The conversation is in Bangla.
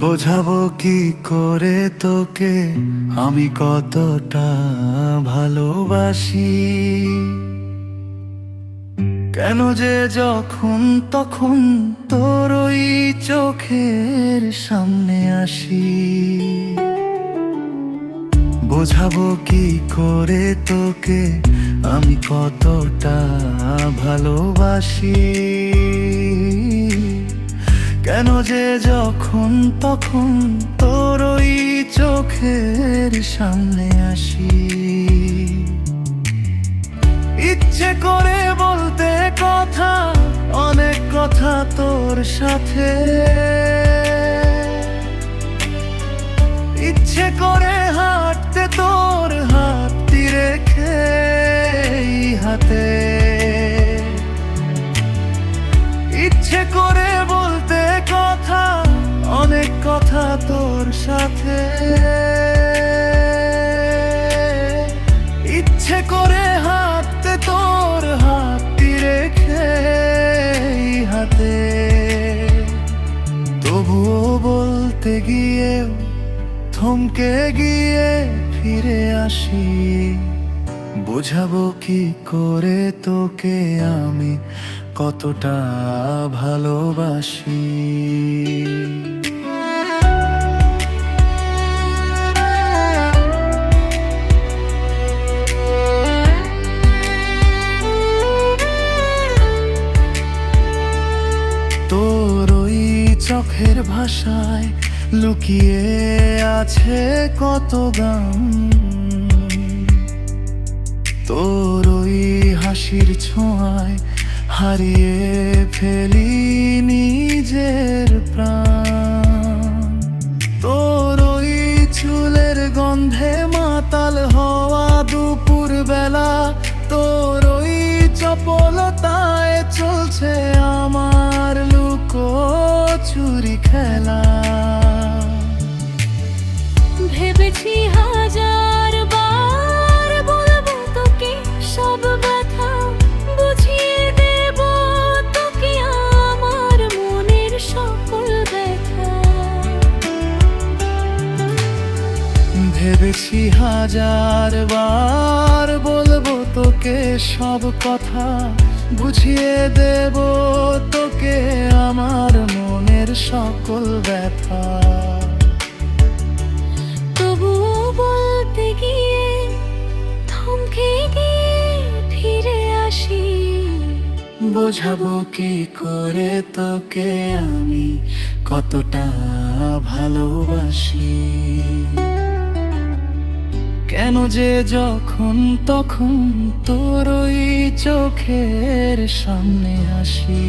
বোঝাবো কি করে তোকে? আমি কতটা ভালোবাসি? কেন যে যখন তখন তোর ওই চোখের সামনে আসি? বোঝাবো কি করে তোকে? আমি কতটা ভালোবাসি? কেন যে যখন তখন তোর ওই চোখের সামনে আসি? ইচ্ছে করে বলতে কথা, অনেক কথা তোর সাথে। ইচ্ছে করে হাঁটতে তোর হাতটি রেখে হাতে। তবুও বলতে গিয়ে, থমকে গিয়ে ফিরে আসি। বোঝাবো কি করে তোকে আমি কতটা ভালোবাসি। তোর ওই চোখের ভাষায় লুকিয়ে আছে কত গান। তোর ওই হাসির ছোঁয়ায় হারিয়ে ফেলি নিজের প্রাণ। তোর ওই চুলের গন্ধে মাতাল হওয়া দুপুর বেলা তোর ওই চপলতায় খেলা। ভেবেছি হাজার বার বলব তোকে সব ব্যথা বুঝিয়ে দেব তোকে আমার মনের সকল ব্যথা। ভেবেছি হাজার বার বলব তোকে সব কথা বুঝিয়ে দেব তোকে আমার মনের সকল ব্যথা। তবুও বলতে গিয়ে থমকে গিয়ে ফিরে আসি। বোঝাবো কি করে তোকে আমি কতটা ভালোবাসি। কেন যে যখন তখন তোর ওই চোখের সামনে আসি?